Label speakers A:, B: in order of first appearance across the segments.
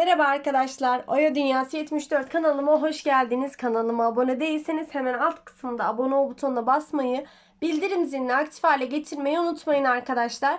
A: Merhaba arkadaşlar. Oya Dünyası 74 kanalıma hoş geldiniz. Kanalıma abone değilseniz hemen alt kısımda abone ol butonuna basmayı, bildirim zilini aktif hale getirmeyi unutmayın arkadaşlar.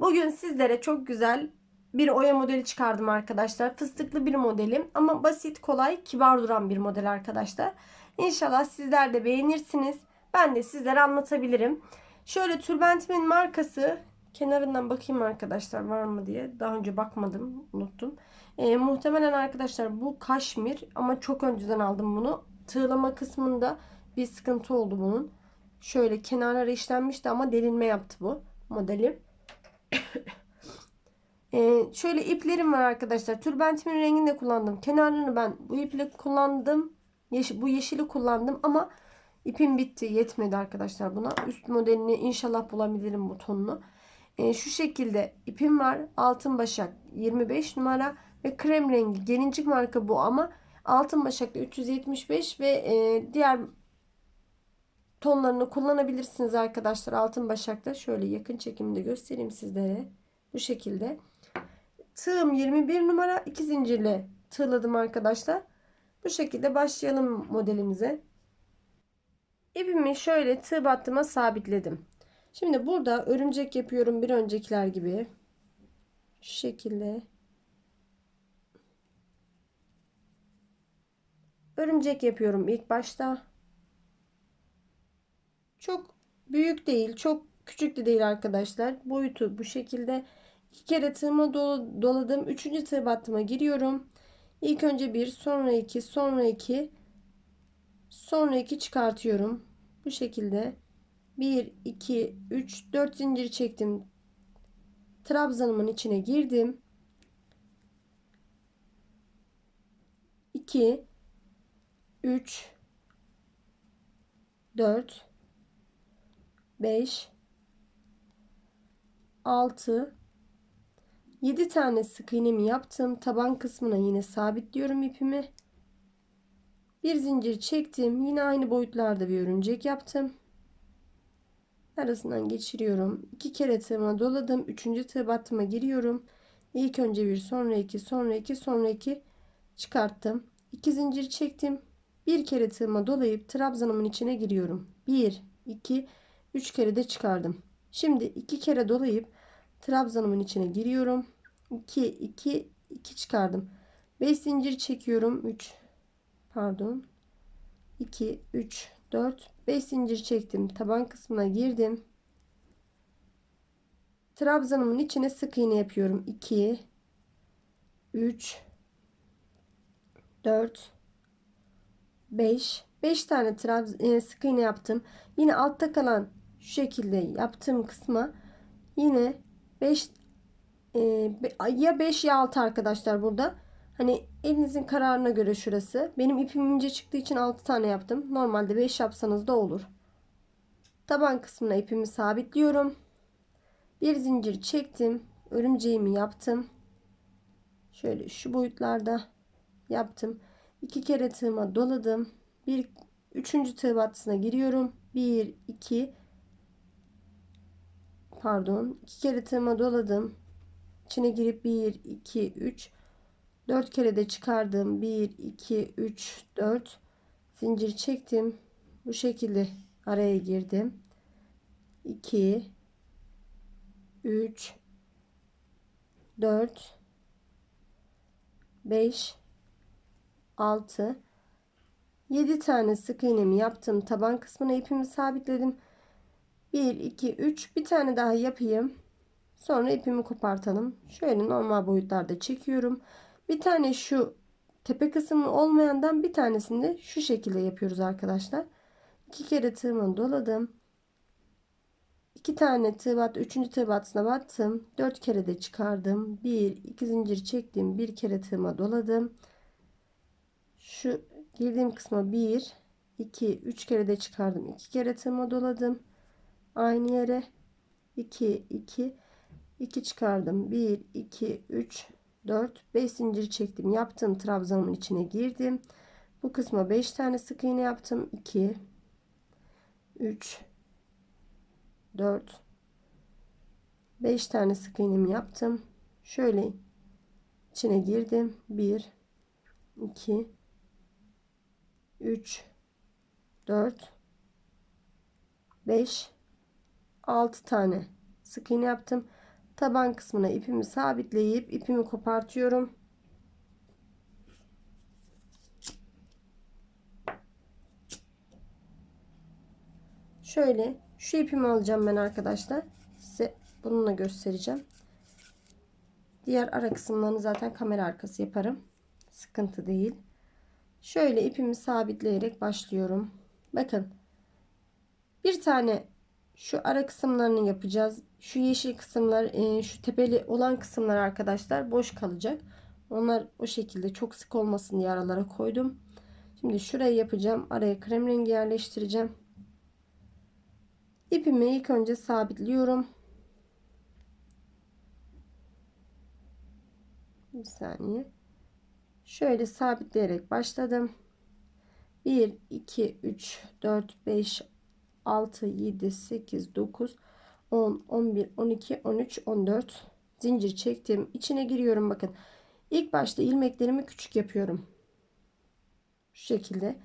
A: Bugün sizlere çok güzel bir oya modeli çıkardım arkadaşlar. Fıstıklı bir modelim ama basit, kolay, kibar duran bir model arkadaşlar. İnşallah sizler de beğenirsiniz. Ben de sizlere anlatabilirim. Şöyle türbentimin markası kenarından bakayım arkadaşlar var mı diye. Daha önce bakmadım, unuttum. E, muhtemelen arkadaşlar bu kaşmir ama çok önceden aldım bunu. Tığlama kısmında bir sıkıntı oldu bunun. Şöyle kenarları işlenmişti ama delinme yaptı bu modelim. Ee, şöyle iplerim var arkadaşlar. Türbentimin rengini de kullandım. Kenarlarını ben bu iple kullandım. yeş bu yeşili kullandım ama ipim bitti. Yetmedi arkadaşlar buna. Üst modelini inşallah bulabilirim bu tonunu. Ee, şu şekilde ipim var. Altın başak 25 numara ve krem rengi. Gelincik marka bu ama altın başaklı 375 ve e, diğer tonlarını kullanabilirsiniz arkadaşlar. Altın başakta şöyle yakın çekimde göstereyim sizlere. Bu şekilde. Tığım 21 numara 2 zincirle tığladım arkadaşlar. Bu şekilde başlayalım modelimize. ipimi şöyle tığ battıma sabitledim. Şimdi burada örümcek yapıyorum bir öncekiler gibi. Şu şekilde. Örümcek yapıyorum ilk başta. Çok büyük değil, çok küçük de değil arkadaşlar. Boyutu bu şekilde. İki kere tığımı doladım. Üçüncü tığ battıma giriyorum. İlk önce bir, sonra iki, sonra iki, sonra iki çıkartıyorum. Bu şekilde bir iki üç dört zincir çektim. Trabzanımın içine girdim. 2, 3 4 5 6 7 tane sık iğnemi yaptım. Taban kısmına yine sabitliyorum ipimi. Bir zincir çektim. Yine aynı boyutlarda bir örümcek yaptım. Arasından geçiriyorum. 2 kere tığıma doladım. 3. tığ battıma giriyorum. İlk önce bir sonra iki sonra iki sonra iki çıkarttım. 2 zincir çektim. Bir kere tığıma dolayıp trabzanımın içine giriyorum. 1, 2, 3 kere de çıkardım. Şimdi 2 kere dolayıp trabzanımın içine giriyorum. 2, 2, 2 çıkardım. 5 zincir çekiyorum. 3, pardon. 2, 3, 4, 5 zincir çektim. Taban kısmına girdim. Trabzanımın içine sık iğne yapıyorum. 2, 3, 4, 5 5 tane e, sık iğne yaptım. Yine altta kalan şu şekilde yaptığım kısma yine 5 e, ya 5 ya 6 arkadaşlar burada. Hani elinizin kararına göre şurası. Benim ipim ince çıktığı için 6 tane yaptım. Normalde 5 yapsanız da olur. Taban kısmına ipimi sabitliyorum. Bir zincir çektim. Örümceğimi yaptım. Şöyle şu boyutlarda yaptım. 2 kere tığıma doladım. Bir üçüncü tığ battısına giriyorum. 1 2 pardon 2 kere tığıma doladım. İçine girip 1 2 3 4 kere de çıkardım. 1 2 3 4 zincir çektim. Bu şekilde araya girdim. 2 3 4 5 6 7 tane sık iğnemi yaptım. Taban kısmına ipimi sabitledim. 1 2 3 bir tane daha yapayım. Sonra ipimi kopartalım. Şöyle normal boyutlarda çekiyorum. Bir tane şu tepe kısmı olmayandan bir tanesini de şu şekilde yapıyoruz arkadaşlar. 2 kere tığımı doladım. 2 tane tığ battı. 3. tığ battısına battım. 4 kere de çıkardım. 1 2 zincir çektim. 1 kere tığıma doladım. Şu girdiğim kısma 1, 2, 3 kere de çıkardım. 2 kere tığıma doladım. Aynı yere 2, 2, 2 çıkardım. 1, 2, 3, 4, 5 zincir çektim. Yaptığım trabzanın içine girdim. Bu kısma 5 tane sık iğne yaptım. 2, 3, 4, 5 tane sık iğnemi yaptım. Şöyle içine girdim. 1, 2, 3 4 5 6 tane sık iğne yaptım. Taban kısmına ipimi sabitleyip ipimi kopartıyorum. Şöyle şu ipimi alacağım ben arkadaşlar. Size bununla göstereceğim. Diğer ara kısımlarını zaten kamera arkası yaparım. Sıkıntı değil. Şöyle ipimi sabitleyerek başlıyorum. Bakın. Bir tane şu ara kısımlarını yapacağız. Şu yeşil kısımlar, e, şu tepeli olan kısımlar arkadaşlar boş kalacak. Onlar o şekilde çok sık olmasın diye aralara koydum. Şimdi şurayı yapacağım. Araya krem rengi yerleştireceğim. İpimi ilk önce sabitliyorum. Bir saniye şöyle sabitleyerek başladım 1 2 3 4 5 6 7 8 9 10 11 12 13 14 zincir çektim içine giriyorum bakın ilk başta ilmeklerimi küçük yapıyorum şu şekilde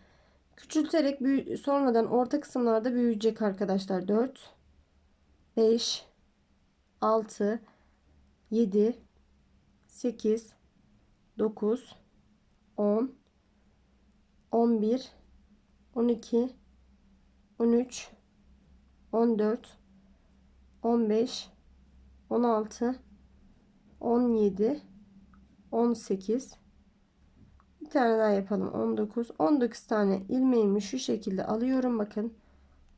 A: küçülterek büyü sonradan orta kısımlarda büyüyecek arkadaşlar 4 5 6 7 8 9 10, 11, 12, 13, 14, 15, 16, 17, 18. Bir tane daha yapalım. 19. 19 tane ilmeğimi şu şekilde alıyorum. Bakın.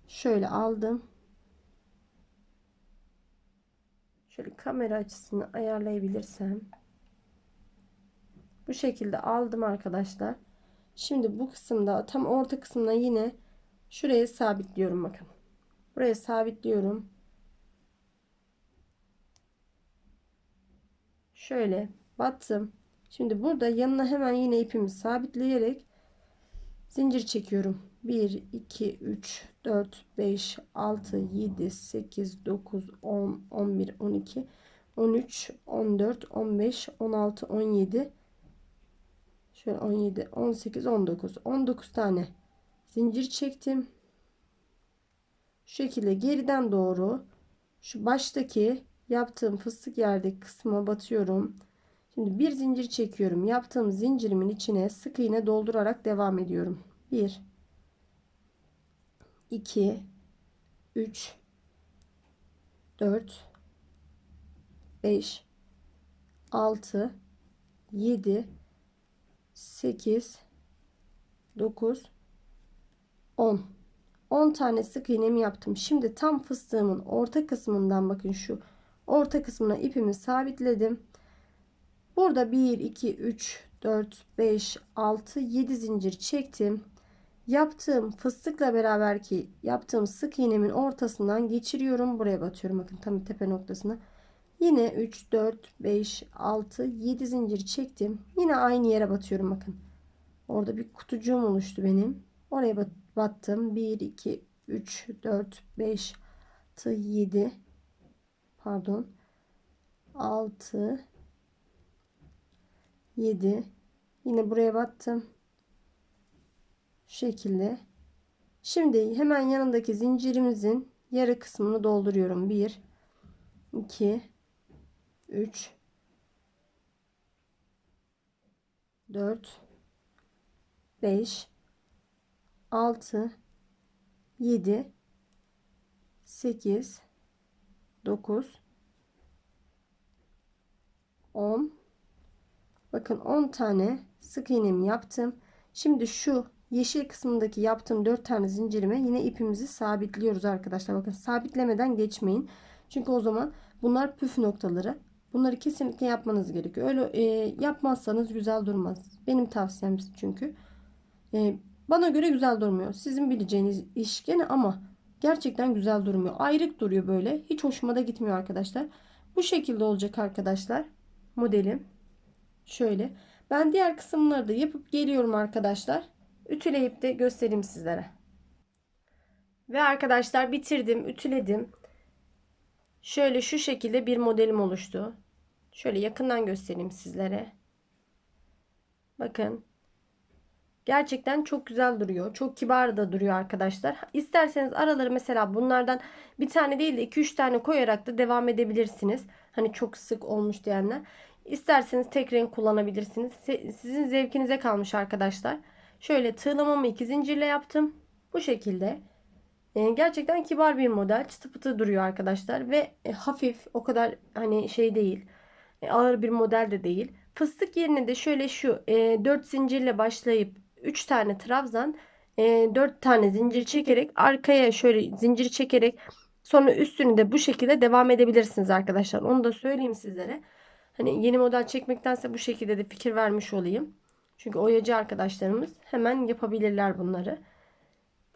A: Şöyle aldım. Şöyle kamera açısını ayarlayabilirsem. Bu şekilde aldım arkadaşlar. Şimdi bu kısımda tam orta kısımda yine şuraya sabitliyorum bakın. Buraya sabitliyorum. Şöyle battım. Şimdi burada yanına hemen yine ipimi sabitleyerek zincir çekiyorum. 1 2 3 4 5 6 7 8 9 10 11 12 13 14 15 16 17 Şöyle 17, 18, 19. 19 tane zincir çektim. Şu şekilde geriden doğru şu baştaki yaptığım fıstık yerdeki kısma batıyorum. Şimdi bir zincir çekiyorum. Yaptığım zincirimin içine sık iğne doldurarak devam ediyorum. 1 2 3 4 5 6 7 8 9 10 10 tane sık iğnemi yaptım. Şimdi tam fıstığımın orta kısmından bakın şu orta kısmına ipimi sabitledim. Burada 1 2 3 4 5 6 7 zincir çektim. Yaptığım fıstıkla beraber ki yaptığım sık iğnemin ortasından geçiriyorum. Buraya batıyorum bakın tam tepe noktasına. Yine 3, 4, 5, 6, 7 zincir çektim. Yine aynı yere batıyorum bakın. Orada bir kutucuğum oluştu benim. Oraya battım. 1, 2, 3, 4, 5, 6, 7. Pardon. 6, 7. Yine buraya battım. Şu şekilde. Şimdi hemen yanındaki zincirimizin yarı kısmını dolduruyorum. 1, 2, 3 4 5 6 7 8 9 10 bakın 10 tane sık iğnemi yaptım şimdi şu yeşil kısmındaki yaptığım 4 tane zincirime yine ipimizi sabitliyoruz arkadaşlar bakın sabitlemeden geçmeyin çünkü o zaman bunlar püf noktaları Bunları kesinlikle yapmanız gerekiyor. Öyle e, yapmazsanız güzel durmaz. Benim tavsiyem çünkü. E, bana göre güzel durmuyor. Sizin bileceğiniz iş gene ama gerçekten güzel durmuyor. Ayrık duruyor böyle. Hiç hoşuma da gitmiyor arkadaşlar. Bu şekilde olacak arkadaşlar. Modelim. Şöyle. Ben diğer kısımları da yapıp geliyorum arkadaşlar. Ütüleyip de göstereyim sizlere. Ve arkadaşlar bitirdim, ütüledim. Şöyle şu şekilde bir modelim oluştu. Şöyle yakından göstereyim sizlere. Bakın. Gerçekten çok güzel duruyor. Çok kibar da duruyor arkadaşlar. İsterseniz araları mesela bunlardan bir tane değil de 2-3 tane koyarak da devam edebilirsiniz. Hani çok sık olmuş diyenler. İsterseniz tek renk kullanabilirsiniz. Sizin zevkinize kalmış arkadaşlar. Şöyle tığlamamı iki zincirle yaptım. Bu şekilde. Ee, gerçekten kibar bir model. Çıtı pıtı duruyor arkadaşlar. Ve e, hafif o kadar hani şey değil. E, ağır bir model de değil. Fıstık yerine de şöyle şu e, 4 zincirle başlayıp 3 tane trabzan e, 4 tane zincir çekerek arkaya şöyle zincir çekerek sonra üstünü de bu şekilde devam edebilirsiniz arkadaşlar. Onu da söyleyeyim sizlere. Hani yeni model çekmektense bu şekilde de fikir vermiş olayım. Çünkü oyacı arkadaşlarımız hemen yapabilirler bunları.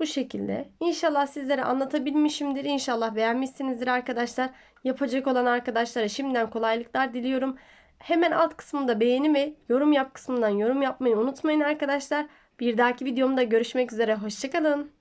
A: Bu şekilde. İnşallah sizlere anlatabilmişimdir. İnşallah beğenmişsinizdir arkadaşlar. Yapacak olan arkadaşlara şimdiden kolaylıklar diliyorum. Hemen alt kısmında beğeni ve yorum yap kısmından yorum yapmayı unutmayın arkadaşlar. Bir dahaki videomda görüşmek üzere. Hoşçakalın.